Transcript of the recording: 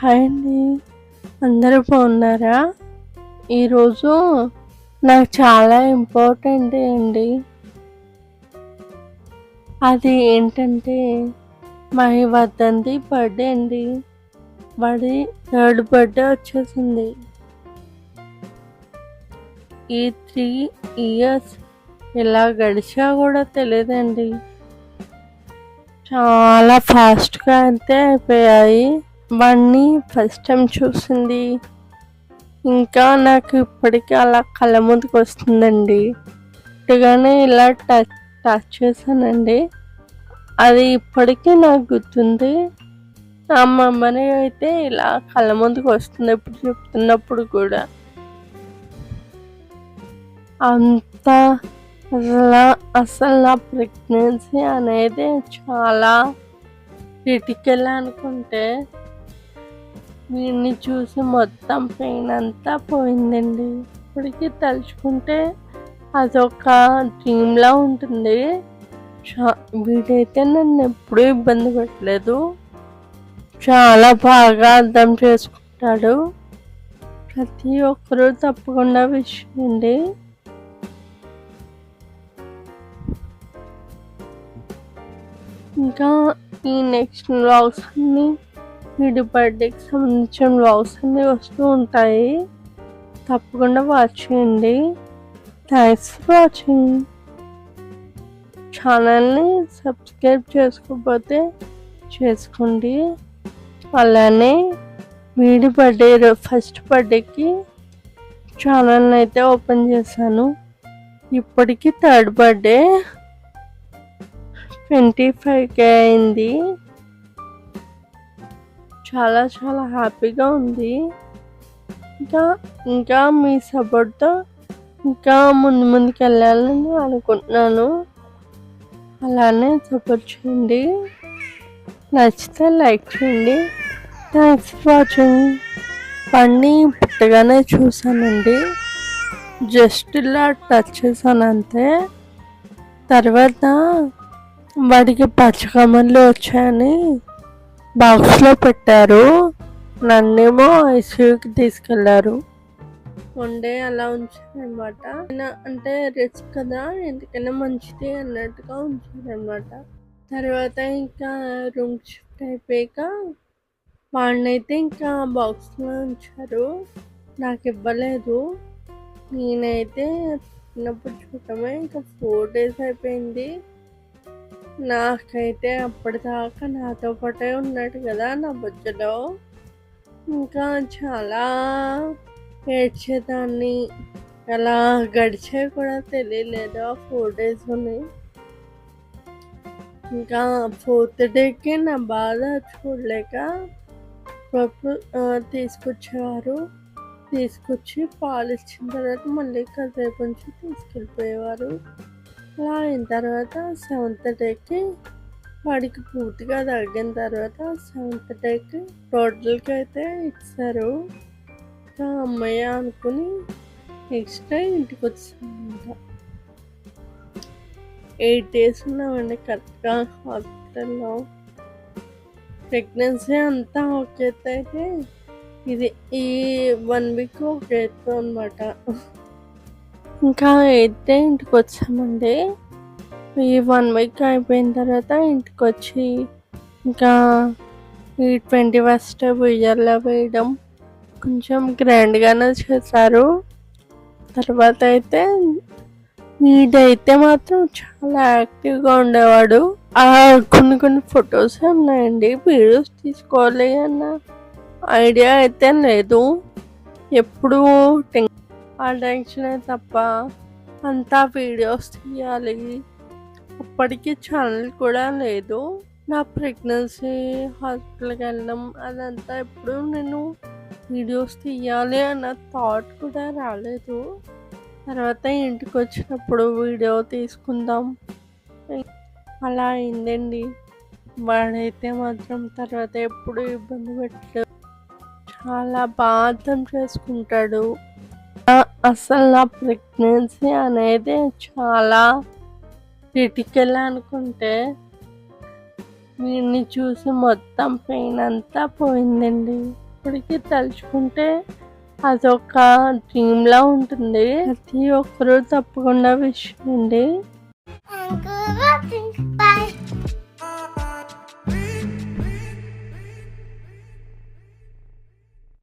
Hi అండి. అందరూ బాగున్నారా? ఈరోజు నాకు చాలా ఇంపార్టెంట్ అండి. అది ఏంటంటే మా వద్దంది బర్త్డే అండి. వాడి థర్డ్ బర్త్డే వచ్చేసింది. ఈ త్రీ ఇయర్స్ ఎలా గడిచా కూడా తెలియదండి. చాలా ఫాస్ట్గా అయితే అయిపోయాయి. వాడిని ఫస్ట్ టైం చూసింది. ఇంకా నాకు ఇప్పటికీ అలా కళ్ళ ముందుకు వస్తుందండి. ఇటుగానే ఇలా టచ్ టచ్ చేశానండి. అది ఇప్పటికీ నాకు గుర్తుంది. ఆ మమ్మని అయితే ఇలా కళ్ళ ముందుకు వస్తుంది ఇప్పుడు చెప్తున్నప్పుడు కూడా. అంత అసలు అసలు నా ప్రెగ్నెన్సీ అనేది చాలా క్రిటికల్ అనుకుంటే వీడిని చూసి మొత్తం పెయిన్ అంతా పోయిందండి. ఇప్పటికీ తలుచుకుంటే అదొక డ్రీమ్లా ఉంటుంది. చా- వీడైతే నన్ను ఎప్పుడూ ఇబ్బంది పెట్టలేదు. చాలా బాగా అర్థం చేసుకుంటాడు. ప్రతి ఒక్కరూ తప్పకుండా విషయండి ఇంకా ఈ నెక్స్ట్ వ్లాగ్స్ అన్ని వీడి బర్త్డేకి సంబంధించిన వ్లాగ్స్ అన్నీ వస్తూ ఉంటాయి. తప్పకుండా వాచ్ చేయండి. థ్యాంక్స్ ఫర్ వాచింగ్ ఛానల్ని సబ్స్క్రైబ్ చేసుకోకపోతే చేసుకోండి. అలానే వీడి బర్త్డే ఫస్ట్ బర్త్డేకి ఛానల్ని అయితే ఓపెన్ చేశాను. ఇప్పటికి థర్డ్ బర్త్డే ట్వంటీ ఫైవ్కే అయింది. చాలా చాలా హ్యాపీగా ఉంది. ఇంకా ఇంకా మీ సపోర్ట్తో ఇంకా ముందు ముందుకు వెళ్ళాలని అనుకుంటున్నాను. అలానే సపోర్ట్ చేయండి. నచ్చితే లైక్ చేయండి. Thanks for watching. పండి పుట్టగానే చూసానండి జస్ట్ ఇలా టచ్ చేశాను అంతే. తర్వాత వాడికి పచ్చకమ్మలు వచ్చాయని బాక్స్లో పెట్టారు. నన్నేమో ఐసీయూకి తీసుకెళ్ళారు. వన్ డే అలా ఉంచారనమాట అంటే రిస్క్ కదా ఎందుకైనా మంచిది అన్నట్టుగా ఉంచారనమాట తర్వాత ఇంకా రూమ్ షిఫ్ట్ అయిపోయాక వాడినైతే ఇంకా బాక్స్లో ఉంచారు. నాకు ఇవ్వలేదు. నేనైతే చిన్నప్పుడు చూడటమే ఇంకా ఫోర్ డేస్ అయిపోయింది. నాకైతే అప్పటిదాకా నాతో పాటే ఉన్నాడు కదా నా బుజ్జలో. ఇంకా చాలా ఏడ్చేదాన్ని. ఎలా గడిచే కూడా తెలియలేదు ఆ ఫోర్ డేస్ ఉన్నాయి ఇంకా ఫోర్త్ డేకి నా బాధ చూడలేక పప్పు తీసుకొచ్చేవారు. తీసుకొచ్చి పాలు ఇచ్చిన తర్వాత మళ్ళీ కాసేపు నుంచి తీసుకెళ్ళిపోయేవారు. అలా అయిన తర్వాత సెవెంత్ డేకి వాడికి పూర్తిగా తగ్గిన తర్వాత సెవెంత్ డేకి టోటల్కి అయితే ఇచ్చారు. ఇంకా అమ్మయ్య అనుకుని నెక్స్ట్ డే ఇంటికి వచ్చామంట ఎయిట్ డేస్ ఉన్నామండి కరెక్ట్గా హాస్పిటల్లో. ప్రెగ్నెన్సీ అంతా ఒక అయితే ఇది ఈ వన్ వీక్ ఒక ఎత్తు అనమాట ఇంకా అయితే ఇంటికి వచ్చామండి. ఈ వన్ వీక్ అయిపోయిన తర్వాత ఇంటికి వచ్చి ఇంకా ఈ ట్వంటీ ఫస్ట్ ఉయ్యాల్లో వేయడం కొంచెం గ్రాండ్గానే చేశారు. తర్వాత అయితే వీడైతే మాత్రం చాలా యాక్టివ్గా ఉండేవాడు. ఆ కొన్ని కొన్ని ఫొటోస్ ఉన్నాయండి. వీడియోస్ తీసుకోవాలి అన్న ఐడియా అయితే లేదు. ఎప్పుడు టెన్ ఆ టెన్షనే తప్ప అంతా వీడియోస్ తీయాలి. అప్పటికి ఛానల్ కూడా లేదు. నా ప్రెగ్నెన్సీ హాస్పిటల్కి వెళ్ళడం అదంతా ఎప్పుడు నేను వీడియోస్ తీయాలి అన్న థాట్ కూడా రాలేదు. తర్వాత ఇంటికి వచ్చినప్పుడు వీడియో తీసుకుందాం. అలా అయిందండి. వాడైతే మాత్రం తర్వాత ఎప్పుడు ఇబ్బంది పెట్టలేదు. చాలా బాగా అర్థం చేసుకుంటాడు. అసలు నా ప్రెగ్నెన్సీ అనేది చాలా క్రిటికల్ అనుకుంటే వీడిని చూసి మొత్తం పెయిన్ అంతా పోయిందండి. ఇప్పటికీ తలుచుకుంటే అదొక డ్రీమ్ లా ఉంటుంది. ప్రతి ఒక్కరూ తప్పకుండా విషయం అండి